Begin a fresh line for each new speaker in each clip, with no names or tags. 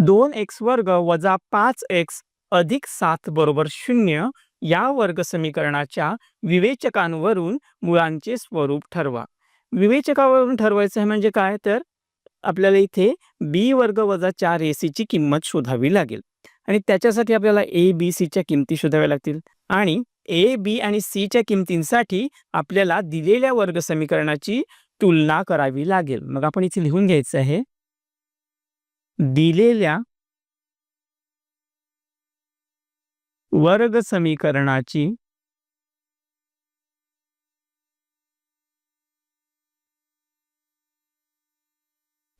दोन एक्स वर्ग वजा पाच एक्स अधिक सात बरोबर शून्य या वर्ग समीकरणाच्या विवेचकांवरून मुळांचे स्वरूप ठरवा. विवेचकावरून ठरवायचं आहे म्हणजे काय? तर आपल्याला इथे बी वर्ग वजा चार ए सीची किंमत शोधावी लागेल. आणि त्याच्यासाठी आपल्याला ए बी सीच्या किमती शोधाव्या लागतील. आणि ए बी आणि सीच्या किमतींसाठी आपल्याला दिलेल्या वर्ग समीकरणाची तुलना करावी लागेल. मग आपण इथे लिहून घ्यायचं आहे. दिलेल्या वर्ग समीकरणाची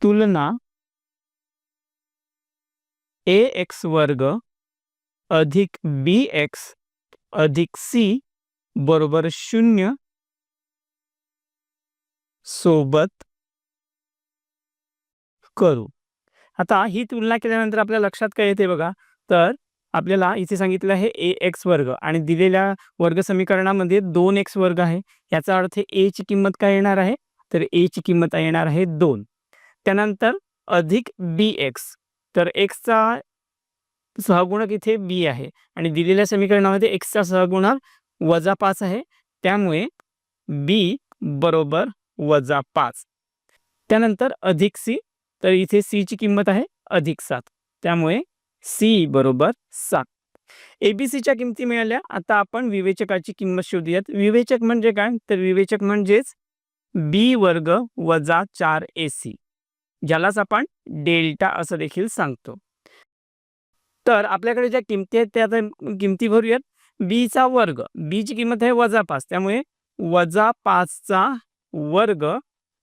तुलना ए एक्स वर्ग अधिक बी एक्स अधिक सी बरोबर शून्य सोबत करू. आता ही तुलना केल्यानंतर आपल्या लक्षात काय येते बघा? तर आपल्याला इथे सांगितलं आहे ए एक्स वर्ग आणि दिलेल्या वर्ग समीकरणामध्ये दोन एक्स वर्ग आहे. याचा अर्थ ए ची किंमत काय येणार आहे? तर ए ची किंमत येणार आहे दोन. त्यानंतर अधिक बी एक्स. तर एक्सचा सहगुणक इथे बी आहे आणि दिलेल्या समीकरणामध्ये एक्सचा सहगुणक वजा पाच आहे. त्यामुळे बी बरोबर वजा पाच. त्यानंतर अधिक सी तर इथे सी ची किंमत आहे अधिक सात. त्यामुळे सी बरोबर सात. एबीसीच्या किमती मिळाल्या. आता आपण विवेचकाची किंमत शोधूयात. विवेचक म्हणजे काय? तर विवेचक म्हणजेच बी वर्ग वजा चार ए सी ज्यालाच आपण डेल्टा असं देखील सांगतो. तर आपल्याकडे ज्या किमती आहेत त्या किमती भरूयात. बीचा वर्ग बीची किंमत आहे वजा पाच. त्यामुळे वजा पाचचा वर्ग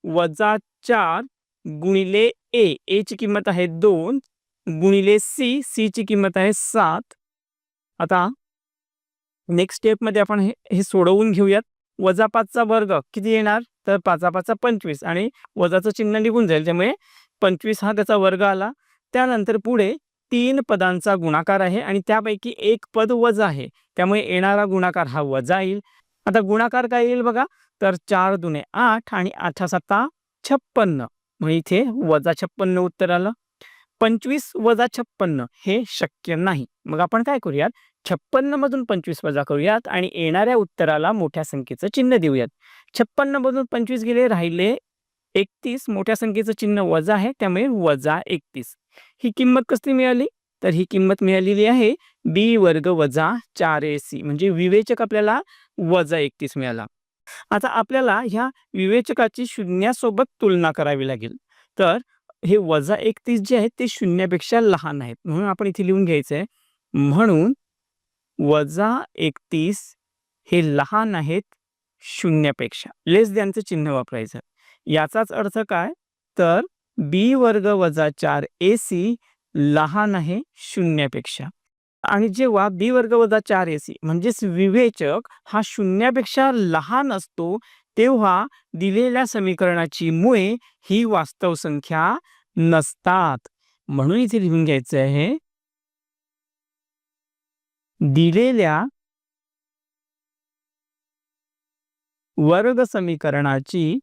वजा चार गुणिले ए ए ची किंमत आहे दोन गुणिले सी सी ची किंमत आहे सात. आता नेक्स्ट स्टेपमध्ये आपण हे हे सोडवून घेऊयात. वजा पाचचा वर्ग किती येणार? तर पाचा पाचा पंचवीस आणि वजाचं चिन्ह निघून जाईल त्यामुळे पंचवीस हा त्याचा वर्ग आला. त्यानंतर पुढे तीन पदांचा गुणाकार आहे आणि त्यापैकी एक पद वजा आहे. त्यामुळे येणारा गुणाकार हा वजा येईल. आता गुणाकार काय येईल बघा? तर चार दुने आठ आणि आठा सत्ता छप्पन्न. मग इथे वजा छप्पन्न उत्तर आलं. पंचवीस वजा छप्पन्न हे शक्य नाही. मग आपण काय करूयात? छप्पन्न मधून पंचवीस वजा करूयात आणि येणाऱ्या उत्तराला मोठ्या संख्येचं चिन्ह देऊयात. छप्पन्न मधून पंचवीस गेले राहिले एकतीस. मोठ्या संख्येचं चिन्ह वजा आहे त्यामुळे वजा एकतीस. ही किंमत कसली मिळाली? तर ही किंमत मिळालेली आहे बी वर्ग वजा चार ए सी. म्हणजे विवेचक आपल्याला वजा एकतीस मिळाला. आता आपल्याला ह्या विवेचकाची शून्यासोबत तुलना करावी लागेल. तर हे वजा एकतीस जे आहेत ते शून्यापेक्षा लहान आहेत. म्हणून आपण इथे लिहून घ्यायचं आहे म्हणून वजा एकतीस हे लहान आहेत शून्यापेक्षा. लेस द्यांचं चिन्ह वापरायचं. याचाच अर्थ काय? तर बी वर्ग वजा चार ए सी लहान आहे शून्यापेक्षा. आणि जेव्हा बी वर्ग वजा चार ए सी म्हणजेच विवेचक हा शून्यापेक्षा लहान असतो तेव्हा दिलेल्या समीकरणाची मुळे ही वास्तव संख्या नसतात. म्हणून इथे लिहून घ्यायचं आहे. दिलेल्या वर्ग समीकरणाची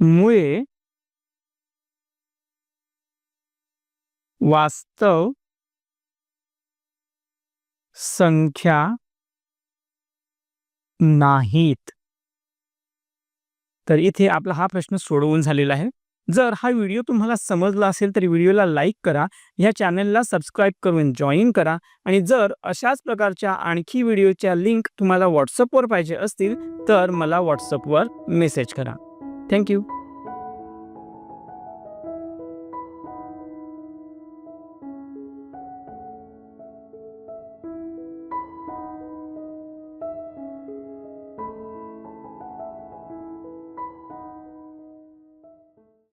मुळे वास्तव संख्या नाहीत. तर इथे आपला हा प्रश्न सोडवून झालेला आहे. जर हा व्हिडिओ तुम्हाला समजला असेल तर व्हिडिओला लाईक करा ह्या चॅनलला सबस्क्राईब करून जॉईन करा आणि जर अशाच प्रकारच्या आणखी व्हिडिओच्या लिंक तुम्हाला व्हॉट्सअपवर पाहिजे असतील तर मला व्हॉट्सअपवर मेसेज करा. थँक्यू